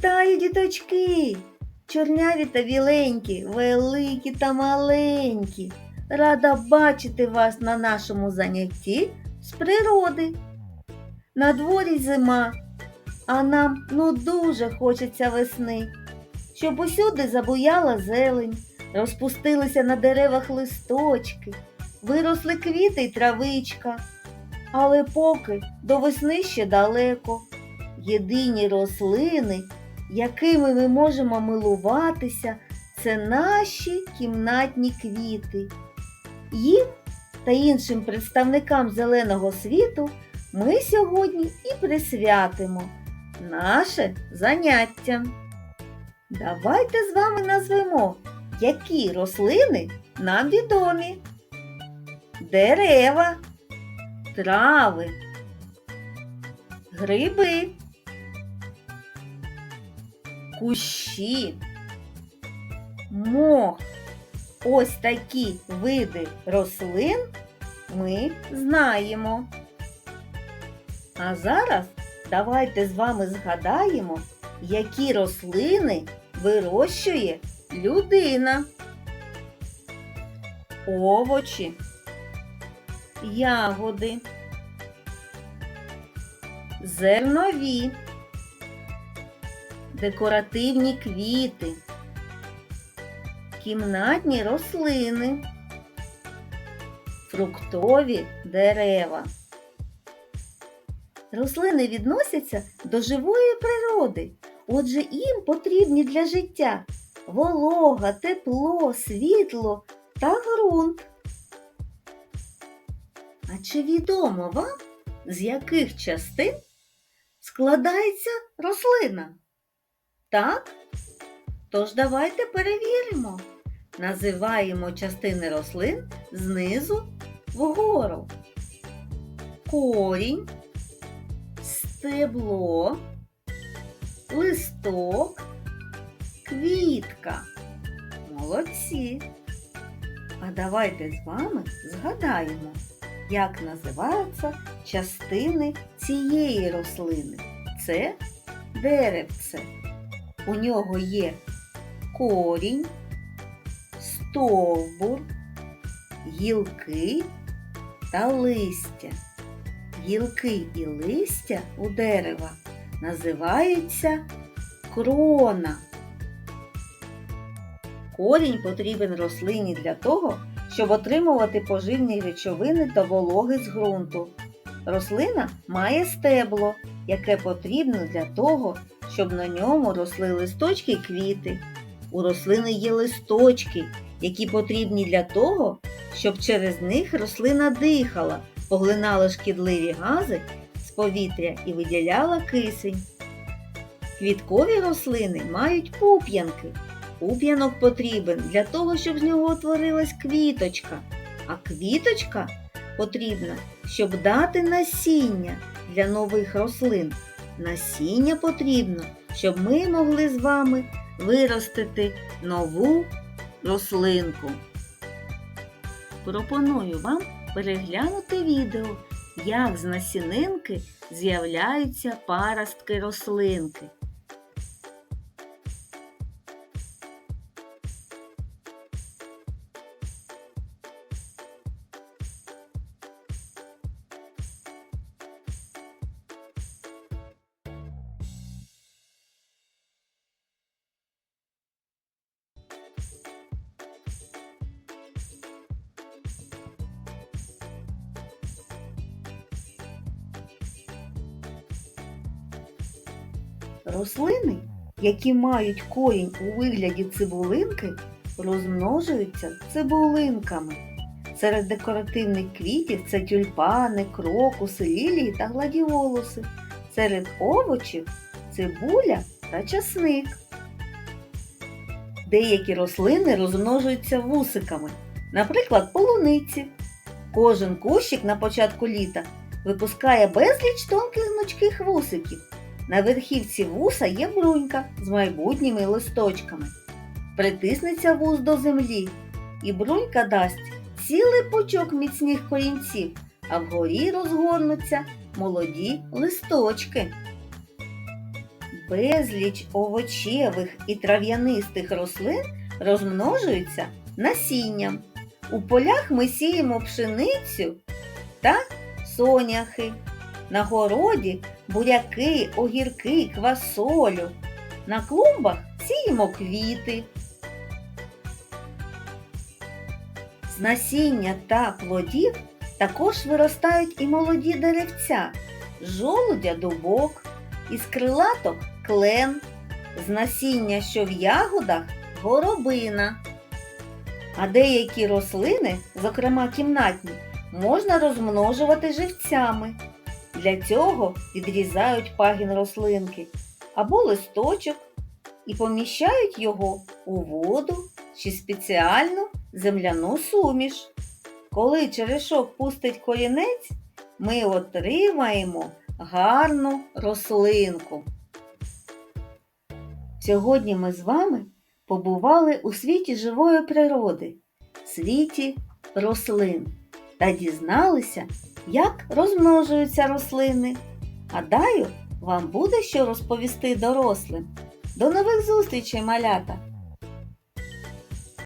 Вітаю, діточки! Чорняві та біленькі, великі та маленькі. Рада бачити вас на нашому занятті з природи. На дворі зима, а нам ну дуже хочеться весни, щоб усюди забуяла зелень, розпустилися на деревах листочки, виросли квіти й травичка. Але поки до весни ще далеко. Єдині рослини, якими ми можемо милуватися, це наші кімнатні квіти. Їм та іншим представникам зеленого світу ми сьогодні і присвятимо наше заняття. Давайте з вами назвемо, які рослини нам відомі. Дерева, трави, гриби, кущі, мох. Ось такі види рослин ми знаємо. А зараз давайте з вами згадаємо, які рослини вирощує людина. Овочі, ягоди, зернові, декоративні квіти, кімнатні рослини, фруктові дерева. Рослини відносяться до живої природи, отже їм потрібні для життя волога, тепло, світло та ґрунт. А чи відомо вам, з яких частин складається рослина? Так? Тож давайте перевіримо. Називаємо частини рослин знизу вгору. Корінь, стебло, листок, квітка. Молодці! А давайте з вами згадаємо, як називаються частини цієї рослини. Це деревце. У нього є корінь, стовбур, гілки та листя. Гілки і листя у дерева називаються крона. Корінь потрібен рослині для того, щоб отримувати поживні речовини та вологи з ґрунту. Рослина має стебло, яке потрібно для того, щоб на ньому росли листочки й квіти. У рослини є листочки, які потрібні для того, щоб через них рослина дихала, поглинала шкідливі гази з повітря і виділяла кисень. Квіткові рослини мають пуп'янки. Пуп'янок потрібен для того, щоб з нього утворилась квіточка, а квіточка потрібна, щоб дати насіння для нових рослин. Насіння потрібно, щоб ми могли з вами виростити нову рослинку. Пропоную вам переглянути відео, як з насінинки з'являються паростки рослинки. Рослини, які мають корінь у вигляді цибулинки, розмножуються цибулинками. Серед декоративних квітів це тюльпани, крокуси, лілії та гладіолуси. Серед овочів цибуля та часник. Деякі рослини розмножуються вусиками, наприклад, полуниці. Кожен кущик на початку літа випускає безліч тонких гнучких вусиків. На верхівці вуса є брунька з майбутніми листочками. Притиснеться вус до землі, і брунька дасть цілий пучок міцних корінців, а вгорі розгорнуться молоді листочки. Безліч овочевих і трав'янистих рослин розмножуються насінням. У полях ми сіємо пшеницю та соняхи. На городі буряки, огірки, квасолю. На клумбах сіємо квіти. З насіння та плодів також виростають і молоді деревця, жолудя дубок, із крилаток клен, з насіння, що в ягодах горобина. А деякі рослини, зокрема кімнатні, можна розмножувати живцями. Для цього відрізають пагін рослинки або листочок і поміщають його у воду чи спеціальну земляну суміш. Коли черешок пустить корінець, ми отримаємо гарну рослинку. Сьогодні ми з вами побували у світі живої природи, світі рослин та дізналися, як розмножуються рослини. Гадаю, вам буде що розповісти дорослим. До нових зустрічей, малята!